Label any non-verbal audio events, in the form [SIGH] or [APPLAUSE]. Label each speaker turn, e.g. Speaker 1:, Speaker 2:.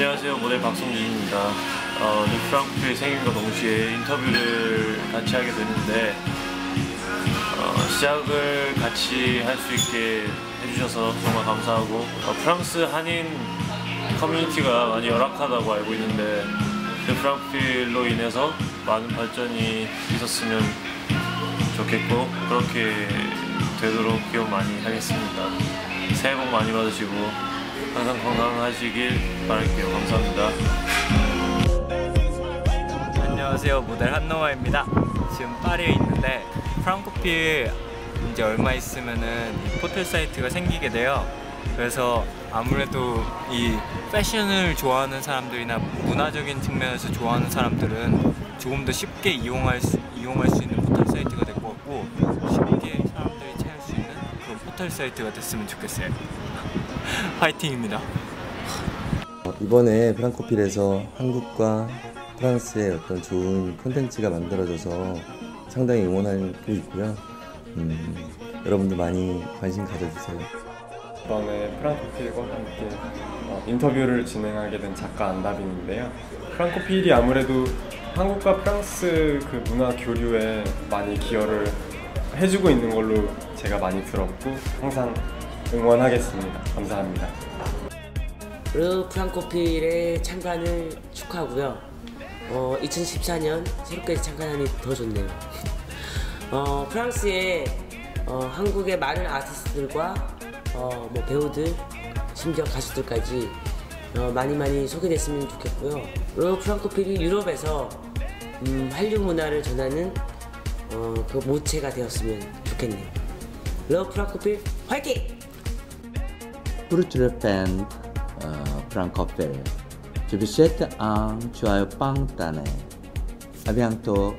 Speaker 1: 안녕하세요 모델 박성준입니다. 어, 르프랑크의 생일과 동시에 인터뷰를 같이 하게 되는데 어, 시작을 같이 할 수 있게 해주셔서 정말 감사하고 어, 프랑스 한인 커뮤니티가 많이 열악하다고 알고 있는데 르프랑크로 인해서 많은 발전이 있었으면 좋겠고 그렇게 되도록 기원 많이 하겠습니다. 새해 복 많이 받으시고 항상 건강하시길 바랄게요. 감사합니다.
Speaker 2: 안녕하세요 모델 한노아입니다 지금 파리에 있는데 프랑코필 이제 얼마 있으면은 이 포털 사이트가 생기게 돼요 그래서 아무래도 이 패션을 좋아하는 사람들이나 문화적인 측면에서 좋아하는 사람들은 조금 더 쉽게 이용할 수, 이용할 수 있는 포털 사이트가 될 것 같고 쉽게 사람들이 찾을 수 있는 그런 포털 사이트가 됐으면 좋겠어요 [LAUGHS] 파이팅입니다
Speaker 3: 어, 이번에 프랑코필에서 한국과 프랑스의 어떤 좋은 콘텐츠가 만들어져서 상당히 응원하고 있고요. 음, 여러분들 많이 관심 가져주세요.
Speaker 4: 이번에 프랑코필과 함께 어, 인터뷰를 진행하게 된 작가 안다빈인데요. 프랑코필이 아무래도 한국과 프랑스 그 문화 교류에 많이 기여를 해주고 있는 걸로 제가 많이 들었고 항상 응원하겠습니다. 감사합니다.
Speaker 5: 르 프랑코필의 참관을 축하하고요. 어, 2014년 새롭게 참관하니 더 좋네요. 어, 프랑스에 어, 한국의 많은 아티스트들과 어, 뭐 배우들, 심지어 가수들까지 어, 많이 많이 소개됐으면 좋겠고요. 르 프랑코필이 유럽에서 음, 한류 문화를 전하는 어, 그 모체가 되었으면 좋겠네요. 르 프랑코필 화이팅!
Speaker 6: 프루트르 팬 어, 프랑코펠 주비세트 앙 좋아요 빵 따네 아비앙토